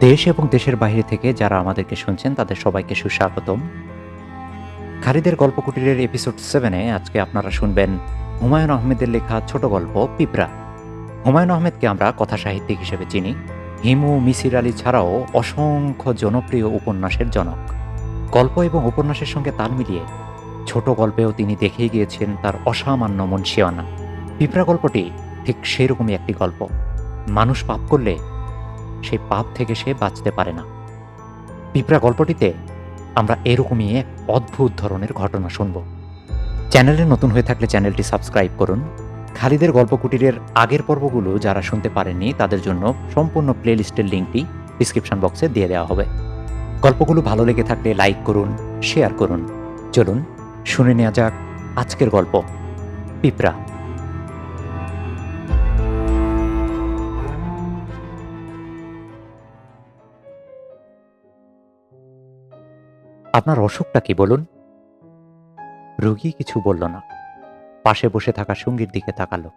দেশ এবং দেশের বাইরে থেকে যারা আমাদেরকে শুনছেন, তাদের সবাইকে সুস্বাগতম। খালিদের গল্প কুটিরের এপিসোড সেভেনে আজকে আপনারা শুনবেন হুমায়ুন আহমেদের লেখা ছোট গল্প পিঁপড়া। হুমায়ুন আহমেদকে আমরা কথা সাহিত্যিক হিসেবে চিনি। হিমু, মিসির আলী ছাড়াও অসংখ্য জনপ্রিয় উপন্যাসের জনক। গল্প এবং উপন্যাসের সঙ্গে তাল মিলিয়ে ছোট গল্পেও তিনি দেখিয়ে গিয়েছেন তার অসামান্য মনসিয়ানা পিঁপড়া গল্পটি ঠিক সেরকমই একটি গল্প। মানুষ পাপ করলে সেই পাপ থেকে সে বাঁচতে পারে না। পিঁপড়া গল্পটিতে আমরা এরকমই এক অদ্ভুত ধরনের ঘটনা শুনব। চ্যানেলে নতুন হয়ে থাকলে চ্যানেলটি সাবস্ক্রাইব করুন। খালিদের গল্প কুটিরের আগের পর্বগুলো যারা শুনতে পারেননি, তাদের জন্য সম্পূর্ণ প্লেলিস্টের লিঙ্কটি ডিসক্রিপশন বক্সে দিয়ে দেওয়া হবে। গল্পগুলো ভালো লেগে থাকলে লাইক করুন, শেয়ার করুন। চলুন, শুনে নেওয়া যাক আজকের গল্প। পিঁপড়া আপনার অসুখটা কি বলুন? রোগী কিছু বলল না। পাশে বসে থাকা সঙ্গীর দিকে তাকালো।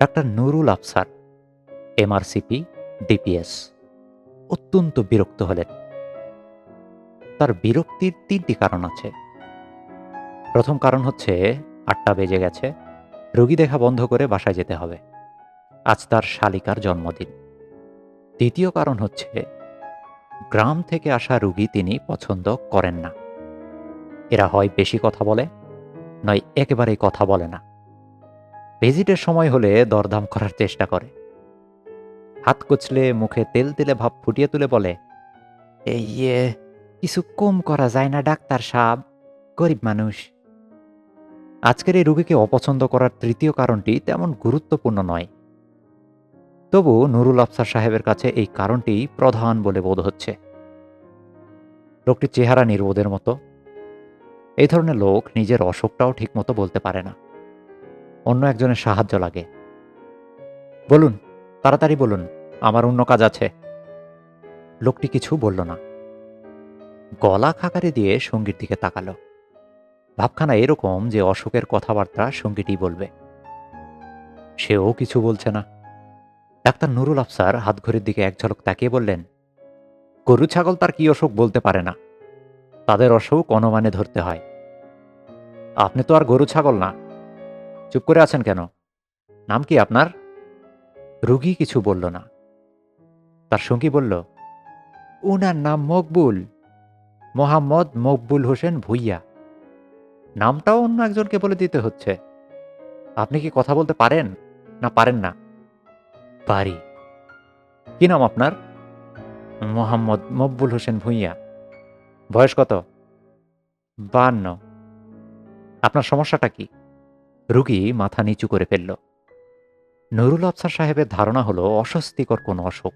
Doctor Nurul Afsar, MRCP, DPS, অত্যন্ত বিরক্ত হলেন। তার বিরক্তির তিনটি কারণ আছে। প্রথম কারণ হচ্ছে, আটটা বেজে গেছে, রোগী দেখা বন্ধ করে বাসায় যেতে হবে। আজ তার শালিকার জন্মদিন। দ্বিতীয় কারণ হচ্ছে গ্রাম থেকে আসা রুগী তিনি পছন্দ করেন না। এরা হয় বেশি কথা বলে, নয় একেবারেই কথা বলে না। ভিজিটের সময় হলে দরদাম করার চেষ্টা করে। হাত কুচলে, মুখে তেল তেলে ভাব ফুটিয়ে তুলে বলে, এই ইয়ে কিছু কম করা যায় না, ডাক্তার সাহেব, গরিব মানুষ। আজকের এই রুগীকে অপছন্দ করার তৃতীয় কারণটি তেমন গুরুত্বপূর্ণ নয়। তবু নুরুল আফসার সাহেবের কাছে এই কারণটি প্রধান বলে বোধ হচ্ছে। লোকটির চেহারা নির্বোধের মতো। এই ধরনের লোক নিজের অসুখটাও ঠিকমতো বলতে পারে না। অন্য একজনের সাহায্য লাগে। বলুন, তাড়াতাড়ি বলুন, আমার অন্য কাজ আছে। লোকটি কিছু বলল না। গলা খাকারি দিয়ে সঙ্গীর দিকে তাকালো। ভাবখানা এরকম যে অশোকের কথাবার্তা সঙ্গীটি বলবে। সেও কিছু বলছে না। ডাক্তার নুরুল আফসার হাত ঘড়ির দিকে এক ঝলক তাকিয়ে বললেন, গরু ছাগল তার কি অসুখ বলতে পারে না? তাদের অসুখ অনুমানে ধরতে হয়। আপনি তো আর গরু ছাগল না। চুপ করে আছেন কেন? নাম কি আপনার? রুগী কিছু বলল না। তার সঙ্গী বলল, উনার নাম মকবুল। মোহাম্মদ মকবুল হোসেন ভুইয়া। নামটাও অন্য একজনকে বলে দিতে হচ্ছে। আপনি কি কথা বলতে পারেন? না পারেন না। পারি। কি নাম আপনার? মোহাম্মদ মকবুল হোসেন ভুইয়া। বয়স কত? বান্ন। আপনার সমস্যাটা কি? রুগী মাথা নিচু করে ফেলল। নুরুল আফসার সাহেবের ধারণা হলো অস্বস্তিকর কোনো অসুখ।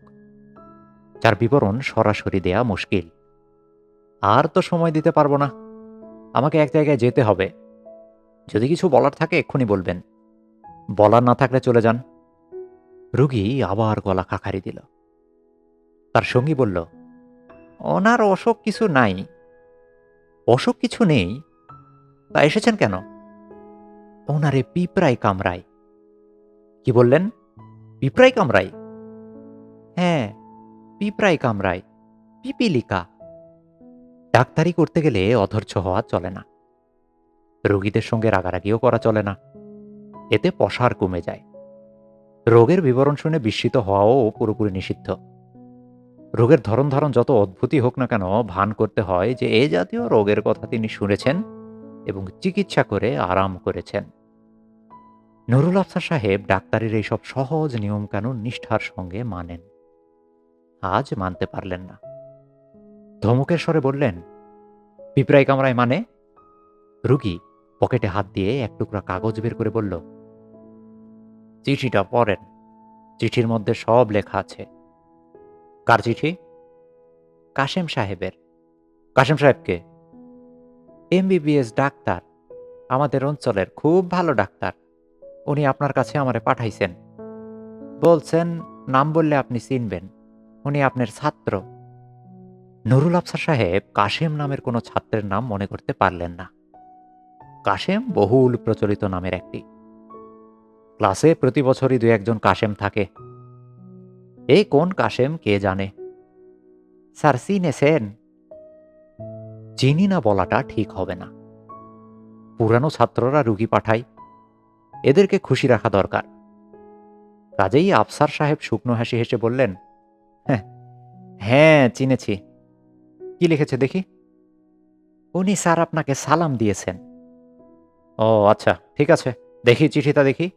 যার বিবরণ সরাসরি দেয়া মুশকিল। আর তো সময় দিতে পারব না। আমাকে এক জায়গায় যেতে হবে। যদি কিছু বলার থাকে এক্ষুনি বলবেন। বলার না থাকলে চলে যান। রুগী আবার গলা খাকারি দিল। তার সঙ্গী বলল, ওনার অসুখ কিছু নাই। অসুখ কিছু নেই। তা এসেছেন কেন? ওনারে পিঁপড়াই কামড়ায়। কি বললেন? পিঁপড়াই কামড়ায়? হ্যাঁ পিঁপড়াই কামড়ায়। পিপিলিকা। ডাক্তারি করতে গেলে অধৈর্য হওয়া চলে না। রোগীদের সঙ্গে রাগারাগিও করা চলে না। এতে পশার কমে যায়। রোগের বিবরণ শুনে বিস্মিত হওয়াও পুরোপুরি নিষিদ্ধ। রোগের ধরন ধরন যত অদ্ভুতই হোক না কেন, ভান করতে হয় যে এ জাতীয় রোগের কথা তিনি শুনেছেন এবং চিকিৎসা করে আরাম করেছেন। নুরুল আফসার সাহেব ডাক্তারের এইসব সহজ নিয়মকানুন নিষ্ঠার সঙ্গে মানেন। আজ মানতে পারলেন না। ধমকের স্বরে বললেন, পিঁপড়াই কামড়ায় মানে? রুগী পকেটে হাত দিয়ে এক টুকরা কাগজ বের করে বলল চিঠিটা পড়েন। চিঠির মধ্যে সব লেখা আছে। কার চিঠি? কাশেম সাহেবের। কাশেম সাহেবকে? MBBS doctor. আমাদের অঞ্চলের খুব ভালো ডাক্তার। উনি আপনার কাছে আমারে পাঠাইছেন। বলছেন, নাম বললে আপনি চিনবেন। উনি আপনার ছাত্র। নুরুল আফসার সাহেব কাশেম নামের কোনো ছাত্রের নাম মনে করতে পারলেন না। কাশেম বহুল প্রচলিত নামের একটি ক্লাসে প্রতি বছরই দু একজন কাশেম থাকে। এই কোন কাশেম কে জানে? স্যার চিনেছেন চিনি না বলাটা ঠিক হবে না। পুরানো ছাত্ররা রুগী পাঠায়। এদেরকে খুশি রাখা দরকার। কাজেই আফসার সাহেব শুকনো হাসি হেসে বললেন হ্যাঁ হ্যাঁ চিনেছি। কি লিখেছে দেখি? উনি স্যার আপনাকে সালাম দিয়েছেন। ও আচ্ছা ঠিক আছে। দেখি চিঠিটা দেখি।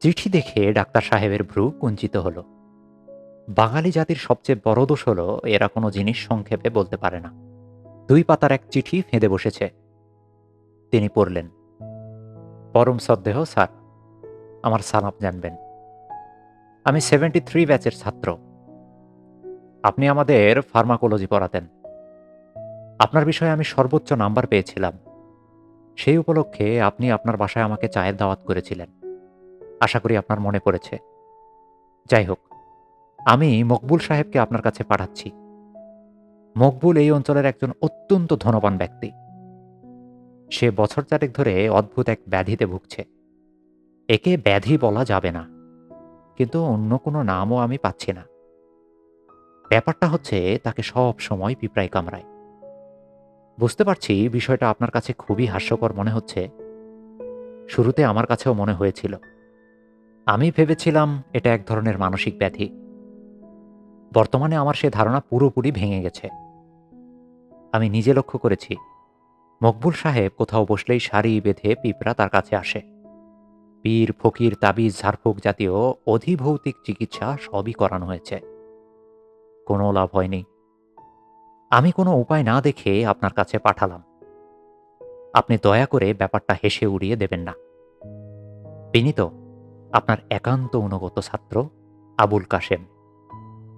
চিঠি দেখে ডাক্তার সাহেবের ভ্রু কুঞ্চিত হলো। বাঙালি জাতির সবচেয়ে বড় দোষ হলো, এরা কোনো জিনিস সংক্ষেপে বলতে পারে না। দুই পাতার এক চিঠি ফেঁদে বসেছে। তিনি পড়লেন, পরম সদ্দেহ, স্যার, আমার সালাম জানবেন। আমি সেভেন্টি থ্রি ব্যাচের ছাত্র। আপনি আমাদের ফার্মাকোলজি পড়াতেন। আপনার বিষয়ে আমি সর্বোচ্চ নাম্বার পেয়েছিলাম। সেই উপলক্ষে আপনি আপনার বাসায় আমাকে চায়ের দাওয়াত করেছিলেন। আশা করি আপনার মনে পড়েছে। যাই হোক, আমি মকবুল সাহেবকে আপনার কাছে পাঠাচ্ছি। মকবুল এই অঞ্চলের একজন অত্যন্ত ধনবান ব্যক্তি। সে বছর চারেক ধরে অদ্ভুত এক ব্যাধিতে ভুগছে। একে ব্যাধি বলা যাবে না, কিন্তু অন্য কোনো নামও আমি পাচ্ছি না। ব্যাপারটা হচ্ছে, তাকে সব সময় পিঁপড়ায় কামড়ায়। বুঝতে পারছি, বিষয়টা আপনার কাছে খুবই হাস্যকর মনে হচ্ছে। শুরুতে আমার কাছেও মনে হয়েছিল। আমি ভেবেছিলাম এটা এক ধরনের মানসিক ব্যাধি। বর্তমানে আমার সে ধারণা পুরোপুরি ভেঙে গেছে। আমি নিজে লক্ষ্য করেছি, মকবুল সাহেব কোথাও বসলেই শাড়ি বেঁধে পিঁপড়া তার কাছে আসে। পীর, ফকির, তাবিজ, ঝাড়ফুঁক জাতীয় অধিভৌতিক চিকিৎসা সবই করানো হয়েছে। কোনো লাভ হয়নি। আমি কোনো উপায় না দেখে আপনার কাছে পাঠালাম। আপনি দয়া করে ব্যাপারটা হেসে উড়িয়ে দেবেন না। বিনীত আপনার একান্ত অনুগত ছাত্র Abul Kashem.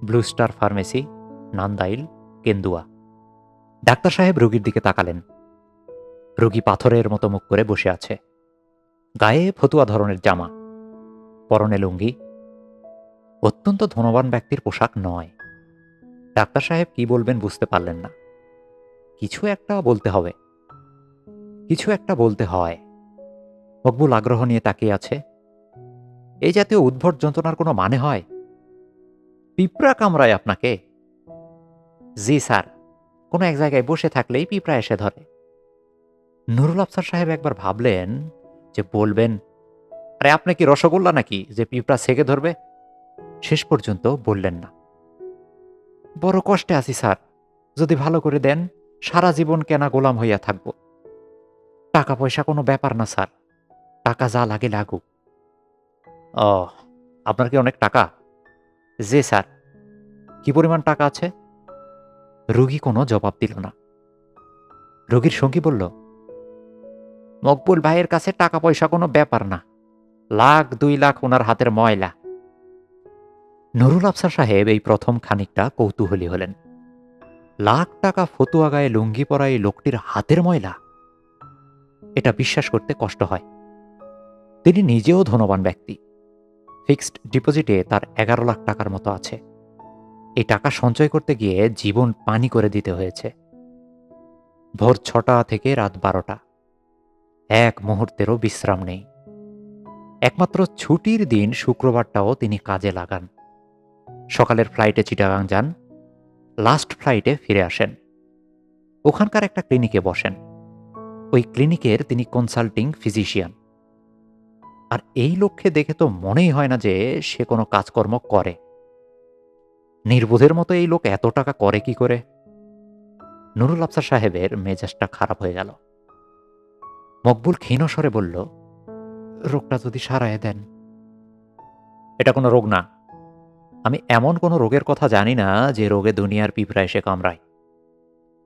Blue star pharmacy, Nandail, Kendua. Doctor সাহেব রোগীর দিকে তাকালেন। রোগী পাথরের মতো মুখ করে বসে আছে। গায়ে ফতুয়া ধরনের জামা, পরনে লুঙ্গি। অত্যন্ত ধনবান ব্যক্তির পোশাক নয়। ডাক্তার সাহেব কি বলবেন বুঝতে পারলেন না। কিছু একটা বলতে হবে। কিছু একটা বলতে হয়। মকবুল আগ্রহ নিয়ে তাকিয়ে আছে। এই জাতীয় উদ্ভট যন্ত্রণার কোনো মানে হয়? পিঁপড়া কামড়ায় আপনাকে? জি, স্যার। কোনো এক জায়গায় বসে থাকলেই পিঁপড়া এসে ধরে। নুরুল আফসার সাহেব একবার ভাবলেন যে বলবেন, আরে, আপনি কি রসগোল্লা নাকি যে পিঁপড়া সেকে ধরবে? শেষ পর্যন্ত বললেন না। বড় কষ্টে আছি, স্যার। যদি ভালো করে দেন, সারা জীবন কেনা গোলাম হইয়া থাকব। টাকা পয়সা কোনো ব্যাপার না, স্যার। টাকা যা লাগে লাগুক। ও, আপনার কি অনেক টাকা? জি, স্যার। কি পরিমাণ টাকা আছে? রুগী কোনো জবাব দিল না। রোগীর সঙ্গী বলল, মকবুল ভাইয়ের কাছে টাকা পয়সা কোনো ব্যাপার না। লাখ, দুই লাখ ওনার হাতের ময়লা। নুরুল আফসার সাহেব এই প্রথম খানিকটা কৌতূহলী হলেন। লাখ টাকা ফতুয়া গায়ে লুঙ্গি পরা এই লোকটির হাতের ময়লা? এটা বিশ্বাস করতে কষ্ট হয়। তিনি নিজেও ধনবান ব্যক্তি। ফিক্সড ডিপোজিটে তার এগারো লাখ টাকার মতো আছে। এই টাকা সঞ্চয় করতে গিয়ে জীবন পানি করে দিতে হয়েছে। ভোর ছটা থেকে রাত বারোটা। এক মুহূর্তেরও বিশ্রাম নেই। একমাত্র ছুটির দিন শুক্রবারটাও তিনি কাজে লাগান। সকালের ফ্লাইটে চিটাগাং যান, লাস্ট ফ্লাইটে ফিরে আসেন। ওখানকার একটা ক্লিনিকে বসেন। ওই ক্লিনিকের তিনি কনসাল্টিং ফিজিশিয়ান। আর এই লক্ষ্যে দেখে তো মনেই হয় না যে সে কোনো কাজকর্ম করে। নির্বোধের মতো এই লোক এত টাকা করে কি করে? নুরুল আফসার সাহেবের মেজাজটা খারাপ হয়ে গেল। মকবুল ক্ষীণ স্বরে বলল, রোগটা যদি সারায় দেন। এটা কোনো রোগ না। আমি এমন কোনো রোগের কথা জানি না যে রোগে দুনিয়ার পিঁপড়া এসে কামড়ায়।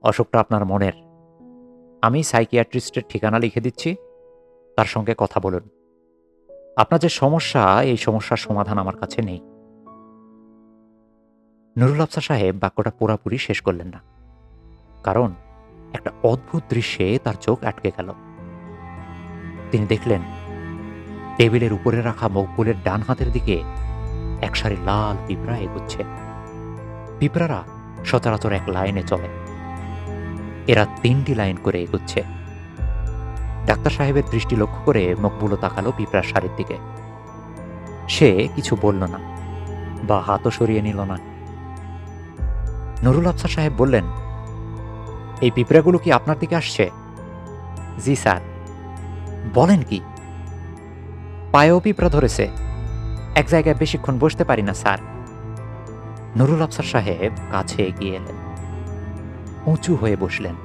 অসুখটা আপনার মনের। আমি সাইকিয়াট্রিস্টের ঠিকানা লিখে দিচ্ছি। তার সঙ্গে কথা বলুন। আপনার যে সমস্যা, এই সমস্যার সমাধান আমার কাছে নেই। নুরুল আফসার সাহেব বাক্যটা পুরাপুরি শেষ করলেন না। কারণ, একটা অদ্ভুত দৃশ্যে তার চোখ আটকে গেল। তিনি দেখলেন, টেবিলের উপরে রাখা মকবুলের ডান হাতের দিকে এক সারি লাল পিঁপড়া এগুচ্ছে। পিঁপড়ারা সচরাচর এক লাইনে চলে। এরা তিনটি লাইন করে এগুচ্ছে। ডাক্তার সাহেবের দৃষ্টি লক্ষ্য করে মকবুলও তাকালো পিঁপড়ার শাড়ির দিকে। সে কিছু বলল না, বা হাতও সরিয়ে নিল না। নুরুল আফসার সাহেব বললেন, এই পিঁপড়াগুলো কি আপনার দিকে আসছে? জি, স্যার। বলেন কি? পায়েও পিঁপড়া ধরেছে। এক জায়গায় বেশিক্ষণ বসতে পারি না, স্যার। নুরুল আফসার সাহেব কাছে এগিয়ে এলেন। উঁচু হয়ে বসলেন।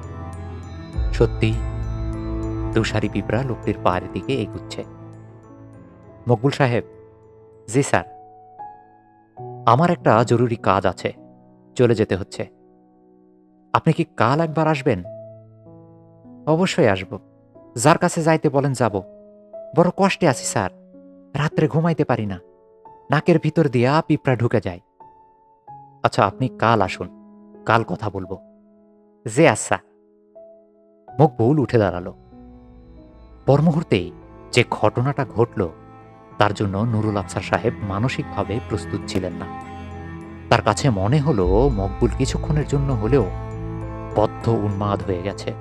সত্যি? তুষারি পিঁপড়া লোকটির পায়ের দিকে এগুচ্ছে। মকবুল সাহেব, জি স্যার। আমার একটা জরুরি কাজ আছে, চলে যেতে হচ্ছে। আপনি কি কাল একবার আসবেন? অবশ্যই আসব। যার কাছে যাইতে বলেন যাব। বড় কষ্টে আছি স্যার, রাত্রে ঘুমাইতে পারি না। নাকের ভিতর দিয়া পিঁপড়া ঢুকে যায়। আচ্ছা আপনি কাল আসুন, কাল কথা বলব। যে আচ্ছা মকবুল উঠে দাঁড়াল। পর মুহূর্তেই যে ঘটনাটা ঘটল, তার জন্য নুরুল আফসার সাহেব মানসিকভাবে প্রস্তুত ছিলেন না। তার কাছে মনে হলো, মকবুল কিছুক্ষণের জন্য হলেও বদ্ধ উন্মাদ হয়ে গেছে।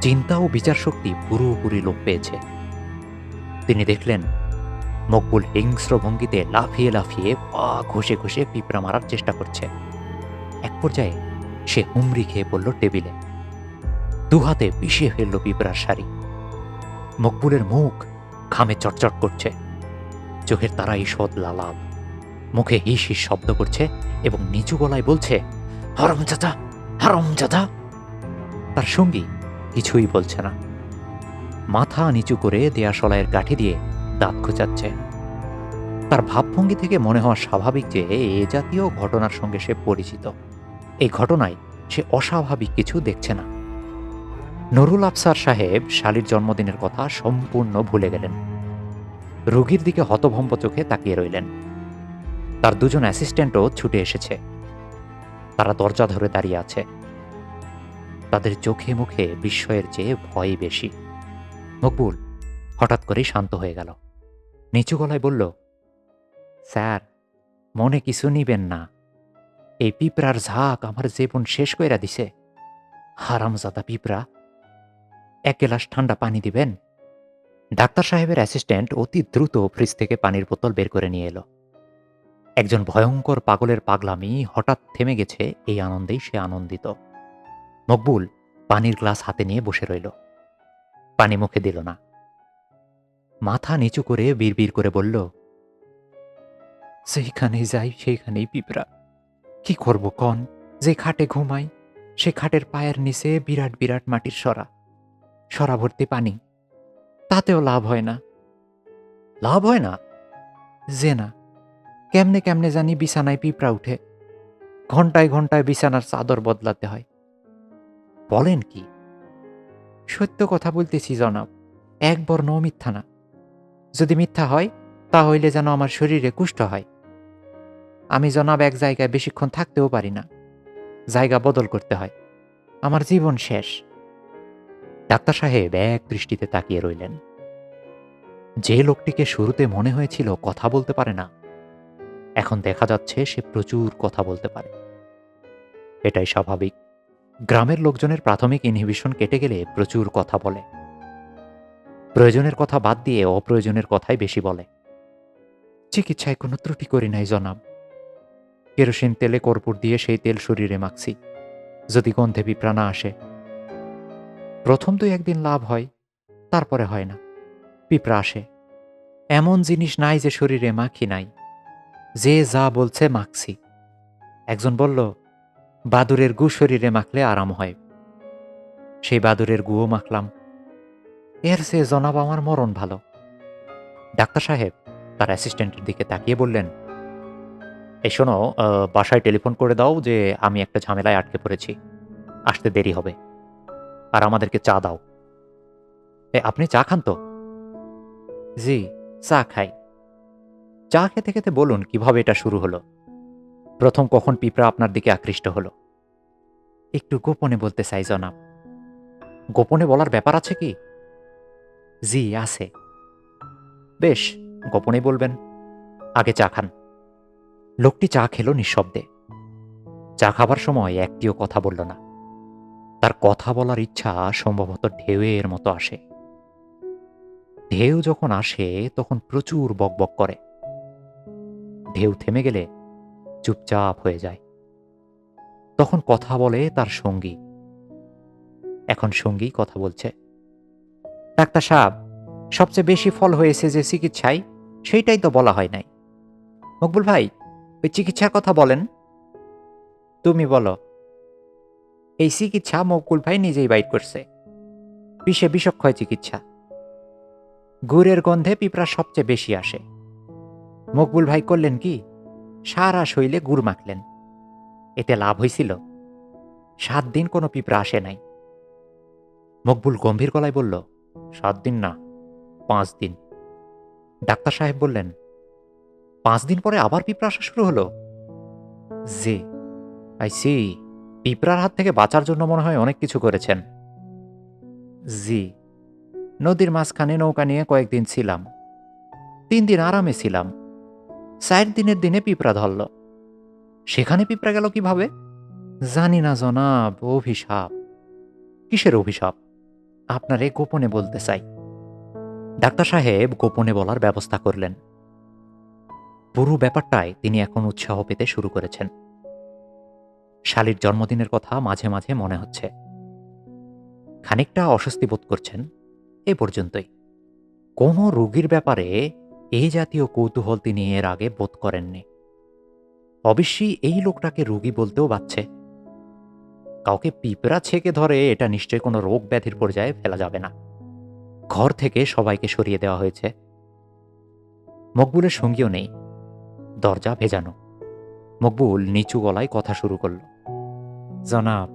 চিন্তা ও বিচার শক্তি পুরোপুরি লোপ পেয়েছে। তিনি দেখলেন, মকবুল হিংস্র ভঙ্গিতে লাফিয়ে লাফিয়ে পা ঘষে ঘষে পিঁপড়া মারার চেষ্টা করছে। এক পর্যায়ে সে হুমড়ি খেয়ে পড়ল টেবিলে। দুহাতে পিষিয়ে ফেলল পিঁপড়ার শাড়ি। মকবুলের মুখ ঘামে চটচট করছে। চোখের তারা ঈষৎ লালাব মুখে হিস হিস শব্দ করছে এবং নিচু গলায় বলছে, হরম চাচা হরম চাচা। তার সঙ্গী কিছুই বলছে না। মাথা নিচু করে দেয়াশলাইয়ের কাঠি দিয়ে দাঁত খোঁচাচ্ছে। তার ভাবভঙ্গি থেকে মনে হওয়া স্বাভাবিক যে এ জাতীয় ঘটনার সঙ্গে সে পরিচিত। এই ঘটনায় সে অস্বাভাবিক কিছু দেখছে না। নুরুল আফসার সাহেব শালির জন্মদিনের কথা সম্পূর্ণ ভুলে গেলেন। রোগীর দিকে হতভম্ব চোখে তাকিয়ে রইলেন। তার দুজন অ্যাসিস্ট্যান্টও ছুটে এসেছে। তারা দরজা ধরে দাঁড়িয়ে আছে। তাদের চোখে মুখে বিস্ময়ের চেয়ে ভয় বেশি। মকবুল হঠাৎ করেই শান্ত হয়ে গেল। নিচু গলায় বলল, স্যার, মনে কিছু নিবেন না। এই পিঁপড়ার ঝাঁক আমার জীবন শেষ কইরা দিছে। হারামজাদা পিঁপড়া এক গ্লাস ঠান্ডা পানি দিবেন। ডাক্তার সাহেবের অ্যাসিস্ট্যান্ট অতি দ্রুত ফ্রিজ থেকে পানির বোতল বের করে নিয়ে এলো। একজন ভয়ঙ্কর পাগলের পাগলামি হঠাৎ থেমে গেছে, এই আনন্দেই সে আনন্দিত। মকবুল পানির গ্লাস হাতে নিয়ে বসে রইল। পানি মুখে দিল না। মাথা নিচু করে বিড়বিড় করে বলল, সেইখানেই যাই, সেইখানেই পিঁপড়া। কি করব কন? যে খাটে ঘুমাই, সে খাটের পায়ের নিচে বিরাট বিরাট মাটির সরা। সরা ভর্তি পানি। তাতেও লাভ হয় না। লাভ হয় না? যে না। কেমনে কেমনে জানি বিছানায় পিঁপড়া উঠে। ঘন্টায় ঘন্টায় বিছানার চাদর বদলাতে হয়। বলেন কি? সত্য কথা বলতেছি, জনাব। এক বর্ণ মিথ্যা না। যদি মিথ্যা হয় তা হইলে যেন আমার শরীরে কুষ্ঠ হয়। আমি, জনাব, এক জায়গায় বেশিক্ষণ থাকতেও পারি না। জায়গা বদল করতে হয়। আমার জীবন শেষ। ডাক্তার সাহেব এক দৃষ্টিতে তাকিয়ে রইলেন। যে লোকটিকে শুরুতে মনে হয়েছিল কথা বলতে পারে না, এখন দেখা যাচ্ছে সে প্রচুর কথা বলতে পারে। এটাই স্বাভাবিক। গ্রামের লোকজনের প্রাথমিক ইনহিবিশন কেটে গেলে প্রচুর কথা বলে। প্রয়োজনের কথা বাদ দিয়ে অপ্রয়োজনের কথাই বেশি বলে। চিকিৎসায় কোনো ত্রুটি করি নাই, জনাব। কেরোসিন, তেলে কর্পূর দিয়ে সেই তেল শরীরে মাখছি। যদি গন্ধে না আসে প্রথম তো একদিন লাভ হয়, তারপরে হয় না। পিঁপড়া আসে, এমন জিনিস নাই যে শরীরে মাখি নাই, যে যা বলছে মাখছি। একজন বলল, বাদুরের গু শরীরে মাখলে আরাম হয়, সেই বাদুরের গুও মাখলাম। এর সে জনাব আমার মরণ ভালো। ডাক্তার সাহেব তার অ্যাসিস্ট্যান্টের দিকে তাকিয়ে বললেন এই শোনো বাসায় টেলিফোন করে দাও যে আমি একটা ঝামেলায় আটকে পড়েছি, আসতে দেরি হবে। আর আমাদেরকে চা দাও। এ, আপনি চা খান তো? জি, চা খাই। চা খেতে খেতে বলুন, কীভাবে এটা শুরু হলো? প্রথম কখন পিঁপড়া আপনার দিকে আকৃষ্ট হলো? একটু গোপনে বলতে চাই, জনাব। গোপনে বলার ব্যাপার আছে কি? জি, আছে। বেশ, গোপনে বলবেন। আগে চা খান। লোকটি চা খেলো নিঃশব্দে। চা খাবার সময় একটিও কথা বলল না। তার কথা বলার ইচ্ছা সম্ভবত ঢেউয়ের মতো আসে। ঢেউ যখন আসে, তখন প্রচুর বকবক করে। ঢেউ থেমে গেলে চুপচাপ হয়ে যায়। তখন কথা বলে তার সঙ্গী। এখন সঙ্গী কথা বলছে। ডাক্তার সাহেব, সবচেয়ে বেশি ফল হয়েছে যে চিকিৎসায়, সেইটাই তো বলা হয় নাই। মকবুল ভাই, ওই চিকিৎসার কথা বলেন। তুমি বলো। এই চিকিৎসা মকুল ভাই নিজেই বাইট করছে। বিষে বিষক্ষয় চিকিৎসা। গুড়ের গন্ধে পিঁপড়া সবচেয়ে বেশি আসে। মকবুল ভাই করলেন কি? সারা শৈলে গুড় মাখলেন। এতে লাভ হয়েছিল সাত দিন কোনো পিঁপড়া আসে নাই। মকবুল গম্ভীর গলায় বলল, সাত দিন না, পাঁচ দিন। ডাক্তার সাহেব বললেন, পাঁচ দিন পরে আবার পিঁপড়া আসা শুরু হলো? জি, আই সি। পিঁপড়ার হাত থেকে বাঁচার জন্য মনে হয় অনেক কিছু করেছেন। জি, নদীর মাঝখানে নৌকা নিয়ে কয়েকদিন ছিলাম। তিন দিন আরামে ছিলাম। চার দিনের দিনে পিঁপড়া ধরল। সেখানে পিঁপড়া গেল কীভাবে? জানি না জনাব, অভিশাপ। কিসের অভিশাপ? আপনারে গোপনে বলতে চাই। ডাক্তার সাহেব গোপনে বলার ব্যবস্থা করলেন। পুরো ব্যাপারটায় তিনি এখন উৎসাহ পেতে শুরু করেছেন। শালির জন্মদিনের কথা মাঝে মাঝে মনে হচ্ছে। খানিকটা অস্বস্তি বোধ করছেন এ পর্যন্তই। কোনো রোগীর ব্যাপারে এই জাতীয় কৌতূহল তিনি এর আগে বোধ করেননি। অবশ্যই এই লোকটাকে রোগী বলতেও বাচ্ছে। কাউকে পিঁপড়া ছেঁকে ধরে এটা নিশ্চয়ই কোনো রোগ ব্যাধির পর্যায়ে ফেলা যাবে না। ঘর থেকে সবাইকে সরিয়ে দেওয়া হয়েছে। মকবুলের সঙ্গীও নেই। দরজা ভেজানো। মকবুল নিচু গলায় কথা শুরু করল। জনাব,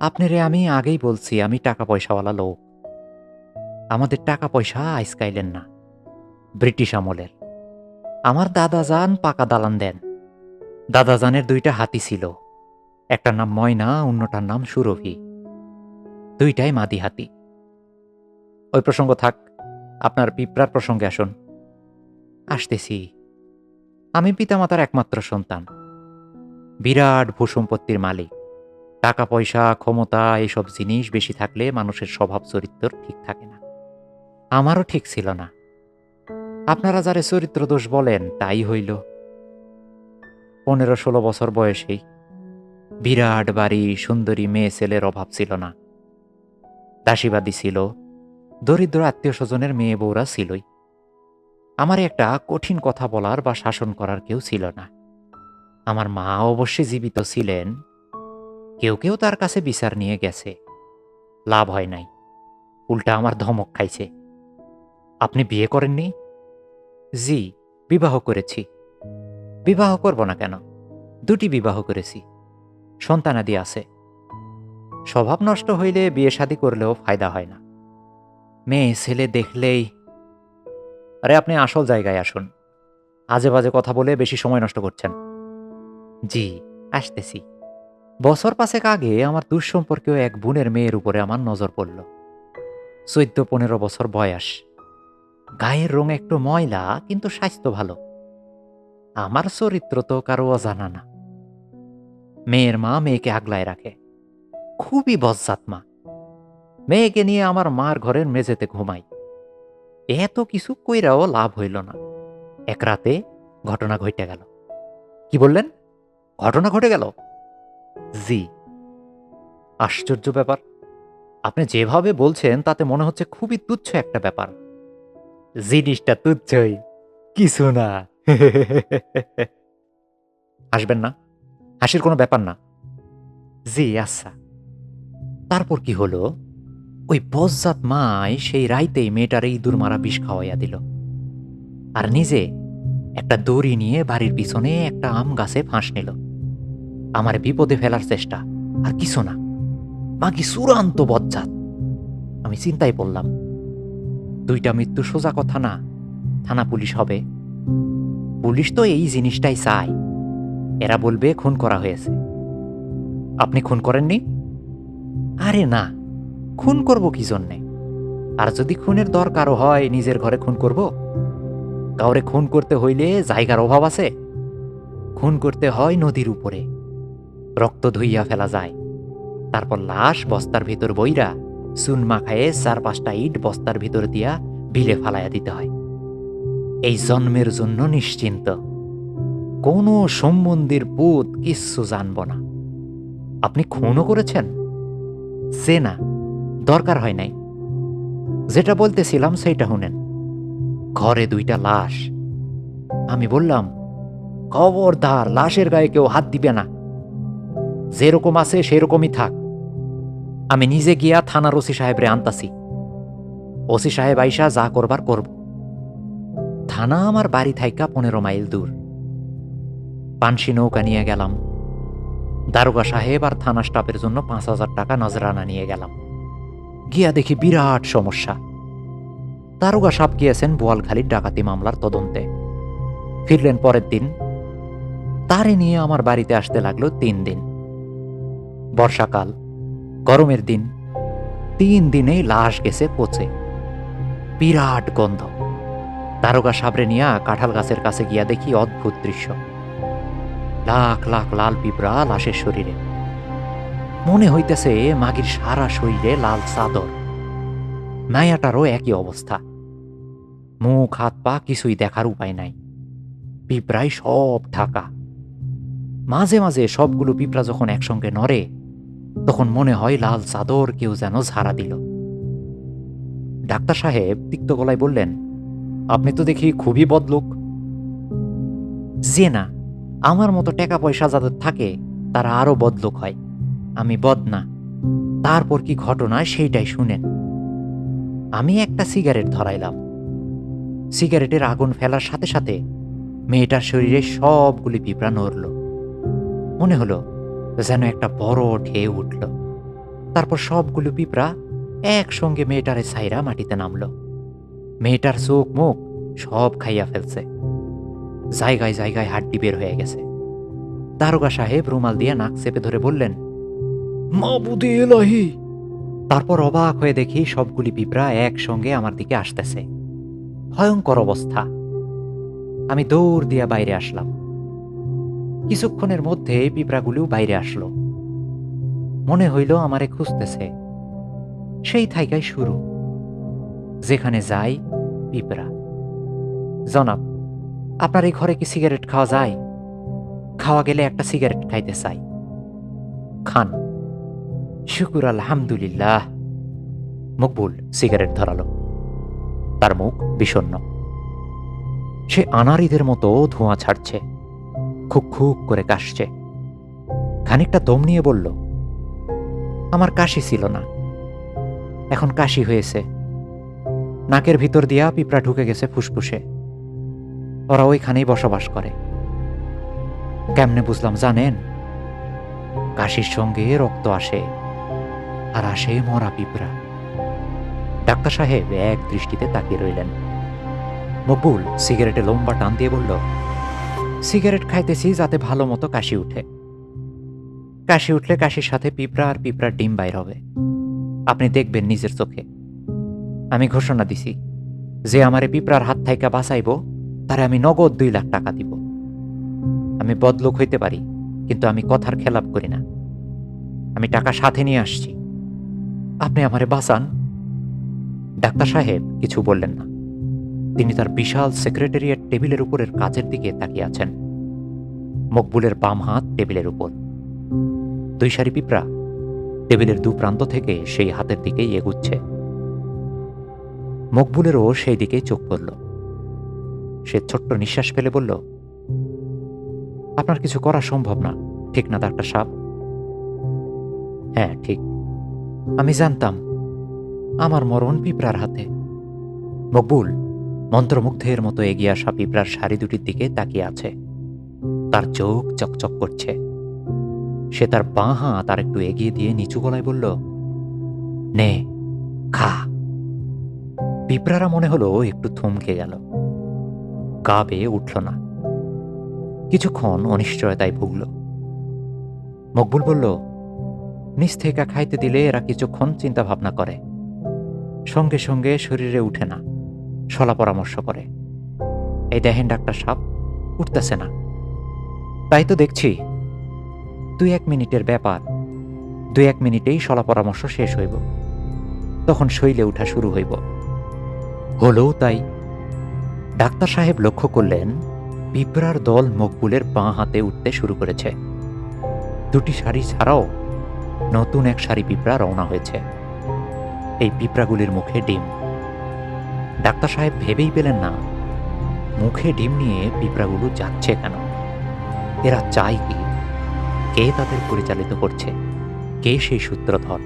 আপনারে আমি আগেই বলছি, আমি টাকা পয়সাওয়ালা লোক। আমাদের টাকা পয়সা আইসকাইলেন না, ব্রিটিশ আমলের। আমার দাদা যান পাকা দালান দেন। দাদা জানের দুইটা হাতি ছিল একটার নাম ময়না, অন্যটার নাম সুরভি। দুইটাই মাদি হাতি। ওই প্রসঙ্গ থাক, আপনার পিঁপড়ার প্রসঙ্গে আসুন। আসতেছি। আমি পিতামাতার একমাত্র সন্তান। বিরাট ভূসম্পত্তির মালিক। টাকা পয়সা ক্ষমতা, এসব জিনিস বেশি থাকলে মানুষের স্বভাব চরিত্র ঠিক থাকে না। আমারও ঠিক ছিল না। আপনারা যারা চরিত্র দোষ বলেন, তাই হইল। পনেরো ষোলো বছর বয়সেই বিরাট বাড়ি, সুন্দরী মেয়ে ছেলের অভাব ছিল না। দাসীবাদী ছিল, দরিদ্র আত্মীয় স্বজনের মেয়ে বউরা ছিলই। আমার একটা কঠিন কথা বলার বা শাসন করার কেউ ছিল না। আমার মা অবশ্যই জীবিত ছিলেন কেউ কেউ তার কাছে বিচার নিয়ে গেছে। লাভ হয় নাই। উল্টা আমার ধমক খাইছে। আপনি বিয়ে করেননি? জি, বিবাহ করেছি। বিবাহ করব না কেন? দুটি বিবাহ করেছি। সন্তানাদি আছে। স্বভাব নষ্ট হইলে বিয়ে শাদী করলেও ফায়দা হয় না। মেয়ে, ছেলে দেখলেই আরে আপনি আসল জায়গায় আসুন। আজে বাজে কথা বলে বেশি সময় নষ্ট করছেন। জি, আসতেছি। বছর পাঁচেক আগে আমার দুঃসম্পর্কীয় এক বোনের মেয়ের উপরে আমার নজর পড়ল। চোদ্দ পনেরো বছর বয়স। গায়ের রং একটু ময়লা, কিন্তু স্বাস্থ্য ভালো। আমার চরিত্র তো কারও অজানা না। মেয়ের মা মেয়েকে আগলায় রাখে। খুবই বজ্জাত মা। মেয়েকে নিয়ে আমার মার ঘরের মেঝেতে ঘুমাই। এত কিছু কইরাও লাভ হইল না। এক রাতে ঘটনা ঘটে গেল। কি বললেন? ঘটনা ঘটে গেল? জি। আশ্চর্য ব্যাপার। আপনি যেভাবে বলছেন, তাতে মনে হচ্ছে খুবই তুচ্ছ একটা ব্যাপার। জিনিসটা তুচ্ছই। কিছু না। আসবেন না। হাসির কোনো ব্যাপার না। জি আচ্ছা। তারপর কি হলো? ওই বজ্জাত মাই সেই রাইতেই মেয়েটার ইঁদুর মারা বিষ খাওয়াইয়া দিল। আর নিজে একটা দড়ি নিয়ে বাড়ির পিছনে একটা আম গাছে ফাঁস নিল। আমার বিপদে ফেলার চেষ্টা, আর কিছু না। বাকি চূড়ান্ত বজ্জাত। আমি চিন্তায় পড়লাম, দুইটা মৃত্যু সোজা কথা না, থানা পুলিশ হবে। পুলিশ তো এই জিনিসটাই চায়, এরা বলবে খুন করা হয়েছে। আপনি খুন করেননি? আরে না, খুন করব কি জন্যে? আর যদি খুনের দরকারও হয়, নিজের ঘরে খুন করব? কাউরে খুন করতে হইলে জায়গার অভাব আছে। খুন করতে হয় নদীর উপরে। রক্ত ধুইয়া ফেলা যায়। তারপর লাশ বস্তার ভিতর বইরা চুন মাখায়ে চার পাঁচটা ইট বস্তার ভিতর দিয়া বিলে ফালাইয়া দিতে হয়। এই জন্মের জন্য নিশ্চিন্ত। কোনো সম্বন্ধীর পুত কিচ্ছু জানব না। আপনি খুনও করেছেন? সে না, দরকার হয় নাই। যেটা বলতেছিলাম সেইটা শুনেন। ঘরে দুইটা লাশ। আমি বললাম, খবরদার, লাশের গায়ে কেউ হাত দিবে না। যেরকম আছে সেরকমই থাক। আমি নিজে গিয়া থানার ওসি সাহেবরে আনতাছি। ওসি সাহেব আইসা যা করবার করব। থানা আমার বাড়ি থাইকা পনেরো মাইল দূর। পানসি নৌকা নিয়ে গেলাম। দারোগা সাহেব আর থানা স্টাফের জন্য পাঁচ হাজার টাকা নজরানা নিয়ে গেলাম। গিয়া দেখি বিরাট সমস্যা। দারোগা সাহেব গিয়েছেন বোয়ালখালীর ডাকাতি মামলার তদন্তে। ফিরলেন পরের দিন। তারে নিয়ে আমার বাড়িতে আসতে লাগল তিন দিন। বর্ষাকাল, গরমের দিন, তিন দিনেই লাশ গেছে পচে। বিরাট গন্ধ। দারোগা সাবরে নিয়া কাঁঠাল গাছের কাছে গিয়া দেখি অদ্ভুত দৃশ্য। লাখ লাখ লাল পিঁপড়া লাশের শরীরে। মনে হইতেছে মাগির সারা শরীরে লাল চাদর। মায়াটারও একই অবস্থা। মুখ, হাত, পা কিছুই দেখার উপায় নাই। পিঁপড়াই সব ঢাকা। মাঝে মাঝে সবগুলো পিঁপড়া যখন একসঙ্গে নড়ে তখন মনে হয় লাল চাদর কেউ যেন ঝাড়া দিল। ডাক্তার সাহেব তিক্ত গলায় বললেন, আপনি তো দেখি খুবই বদলুক। যে না, আমার মতো টাকা পয়সা যাদের থাকে, তারা আরও বদলুক হয়। আমি বদ না। তারপর কি ঘটনা সেইটাই শুনেন। আমি একটা সিগারেট ধরাইলাম। সিগারেটের আগুন ফেলার সাথে সাথে মেয়েটার শরীরে সবগুলি পিঁপড়া নড়ল। মনে হলো যেন একটা বড় ঢেউ উঠল। তারপর সবগুলো পিঁপড়া একসঙ্গে মেয়েটারে সাইরা মাটিতে নামল। মেয়েটার চোখ মুখ সব খাইয়া ফেলছে। জায়গায় জায়গায় হাড্ডি বের হয়ে গেছে। দারোগা সাহেব রুমাল দিয়ে নাক চেপে ধরে বললেন তারপর অবাক হয়ে দেখি সবগুলি পিঁপড়া একসঙ্গে আমার দিকে আসতেছে। ভয়ঙ্কর অবস্থা। আমি দৌড় দিয়া বাইরে আসলাম। কিছুক্ষণের মধ্যে পিঁপড়াগুলিও বাইরে আসলো। মনে হইল আমারে খুঁজতেছে। সেই থাইকাই শুরু। যেখানে যাই, পিঁপড়া। জনাব, আপনার এই ঘরে কি সিগারেট খাওয়া যায়? খাওয়া গেলে একটা সিগারেট খাইতে চাই। খান। শুকুর আলহামদুলিল্লাহ। মকবুল সিগারেট ধরালো। তার মুখ বিষণ্ণ। সে আনারিদের মতো ধোঁয়া ছাড়ছে। খুক খুক করে কাশছে। খানিকটা দম নিয়ে বলল, আমার কাশি ছিল না। এখন কাশি হয়েছে। নাকের ভিতর দিয়া পিঁপড়া ঢুকে গেছে ফুসফুসে। ওরা ওইখানেই বসবাস করে। কেমনে বুঝলাম জানেন? কাশির সঙ্গে রক্ত আসে আর আসে মরা পিঁপড়া। ডাক্তার সাহেব এক দৃষ্টিতে তাকিয়ে রইলেন। মকবুল সিগারেটে লম্বা টান দিয়ে বলল সিগারেট খাইতেছি যাতে ভালো মতো কাশি উঠে। কাশি উঠলে কাশির সাথে পিঁপড়া আর পিঁপড়ার ডিম বাইর হবে। আপনি দেখবেন নিজের চোখে। আমি ঘোষণা দিছি, যে আমারে পিঁপড়ার হাত থাইকা বাঁচাইব, তারে আমি নগদ দুই লাখ টাকা দিব। আমি বদলোক হইতে পারি, কিন্তু আমি কথার খেলাপ করি না। আমি টাকা সাথে নিয়ে আসছি। আপনি আমারে বাঁচান। ডাক্তার সাহেব কিছু বললেন না। তিনি তার বিশাল সেক্রেটারিয়েট টেবিলের উপরের কাজের দিকে তাকিয়ে আছেন। মকবুলের বাম হাত টেবিলের উপর। দুই সারি পিঁপড়া। টেবিলের দু প্রান্ত থেকে সেই হাতের দিকেই এগুচ্ছে। মকবুলেরও সেই দিকেই চোখ পড়ল। সে ছোট্ট নিঃশ্বাস ফেলে বলল, আপনার কিছু করা সম্ভব না, ঠিক না ডাক্তার সাহেব? হ্যাঁ ঠিক। আমি জানতাম, আমার মরণ পিঁপড়ার হাতে। মকবুল মন্ত্রমুগ্ধের মতো এগিয়ে আসা পিঁপড়ার শাড়ি দুটির দিকে তাকিয়ে আছে। তার চোখ চকচক করছে। সে তার বাঁ হাত আর একটু এগিয়ে দিয়ে নিচু গলায় বলল, নে, খা। পিঁপড়ারা মনে হলো একটু থমকে গেল। গা বেয়ে উঠল না। কিছুক্ষণ অনিশ্চয়তায় ভুগল। মকবুল বলল থেকে খাইতে দিলে এরা কিছুক্ষণ চিন্তা ভাবনা করে। সঙ্গে সঙ্গে শরীরে উঠে না। সলা পরামর্শ করে। এই দেখেন, ডাক্তার সাপ উঠতেছে না। তাই তো দেখছি। দুই এক মিনিটের ব্যাপার। দুই এক মিনিটেই সলা পরামর্শ শেষ হইব। তখন শৈলে উঠা শুরু হইব। হলেও তাই। ডাক্তার সাহেব লক্ষ্য করলেন, পিঁপড়ার দল মকবুলের বাঁ হাতে উঠতে শুরু করেছে। দুটি শাড়ি ছাড়াও নতুন এক শাড়ি পিঁপড়া রওনা হয়েছে। এই পিঁপড়াগুলির মুখে ডিম। ডাক্তার সাহেব ভেবেই পেলেন না। মুখে ডিম নিয়ে পিঁপড়াগুলো যাচ্ছে কেন? এরা চায় কি? কে তাদের পরিচালিত করছে? কে সেই সূত্রধর?